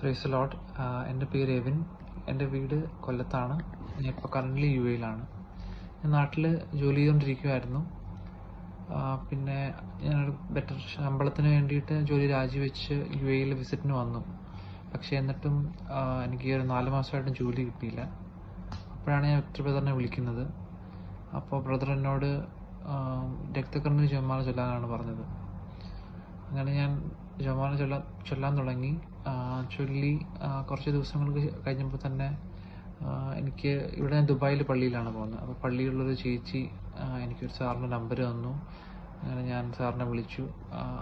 Price ലോട്ട് എന്റെ പേര് എവിൻ. എന്റെ വീട് കൊല്ലത്താണ്. ഞാൻ ഇപ്പോൾ കറന്റ് യു എയിലാണ് ഞാൻ നാട്ടിൽ ജോലി ചെയ്തുകൊണ്ടിരിക്കുമായിരുന്നു പിന്നെ ഞാനൊരു ബെറ്റർ ശമ്പളത്തിന് വേണ്ടിയിട്ട് ജോലി രാജിവെച്ച് യു എയിൽ വിസിറ്റിന് വന്നു. പക്ഷേ എന്നിട്ടും എനിക്ക് ഒരു നാല് മാസമായിട്ടും ജോലി കിട്ടിയില്ല. അപ്പോഴാണ് ഞാൻ വിക്ടർ ബ്രദറിനെ വിളിക്കുന്നത്. അപ്പോൾ ബ്രദർ എന്നോട് രക്തക്കണ്ണിന് ജമാല ചൊല്ലാനാണ് പറഞ്ഞത്. അങ്ങനെ ഞാൻ ജമാല ചൊല്ലാൻ ചൊല്ലാൻ തുടങ്ങി. ചൊല്ലി കുറച്ച് ദിവസങ്ങൾക്ക് കഴിഞ്ഞപ്പോൾ തന്നെ എനിക്ക് ഇവിടെ ഞാൻ ദുബായിൽ പള്ളിയിലാണ് പോകുന്നത്. അപ്പോൾ പള്ളിയിലുള്ളൊരു ചേച്ചി എനിക്കൊരു സാറിന്റെ നമ്പർ തന്നു. അങ്ങനെ ഞാൻ സാറിനെ വിളിച്ചു.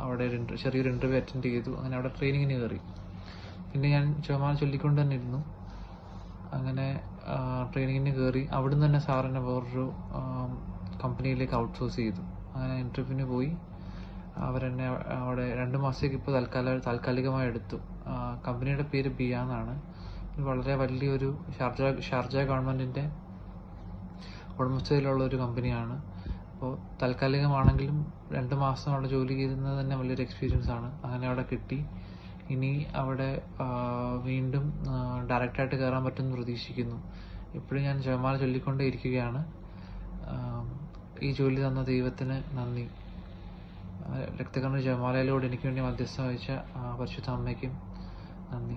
അവിടെ ഒരു ചെറിയൊരു ഇന്റർവ്യൂ അറ്റൻഡ് ചെയ്തു. അങ്ങനെ അവിടെ ട്രെയിനിങ്ങിന് കയറി. പിന്നെ ഞാൻ ജമാല ചൊല്ലിക്കൊണ്ട് തന്നെ ഇരുന്നു. അങ്ങനെ ട്രെയിനിങ്ങിന് കയറി. അവിടുന്ന് തന്നെ സാറിനെ വേറൊരു കമ്പനിയിലേക്ക് ഔട്ട്സോഴ്സ് ചെയ്തു. അങ്ങനെ ഇന്റർവ്യൂവിന് പോയി. അവരെന്നെ അവിടെ രണ്ട് മാസത്തേക്ക് ഇപ്പോൾ തൽക്കാല താൽക്കാലികമായി എടുത്തു. കമ്പനിയുടെ പേര് ബിയ എന്നാണ്. വളരെ വലിയൊരു ഷാർജ ഷാർജ ഗവൺമെന്റിന്റെ ഉടമസ്ഥതയിലുള്ള ഒരു കമ്പനിയാണ്. അപ്പോൾ താൽക്കാലികമാണെങ്കിലും രണ്ട് മാസം അവിടെ ജോലി ചെയ്യുന്നത് തന്നെ വലിയൊരു എക്സ്പീരിയൻസ് ആണ്. അങ്ങനെ അവിടെ കിട്ടി. ഇനി അവിടെ വീണ്ടും ഡയറക്റ്റായിട്ട് കയറാൻ പറ്റുമെന്ന് പ്രതീക്ഷിക്കുന്നു. ഇപ്പോഴും ഞാൻ ജയമാല ചൊല്ലിക്കൊണ്ടേ ഇരിക്കുകയാണ് ഈ ജോലി തന്ന ദൈവത്തിന് നന്ദി. രക്തകണ്ണ ജമാലയിലൂടെ എനിക്ക് വേണ്ടി മധ്യസ്ഥം വഹിച്ച പരിശുദ്ധ അമ്മയ്ക്കും നന്ദി.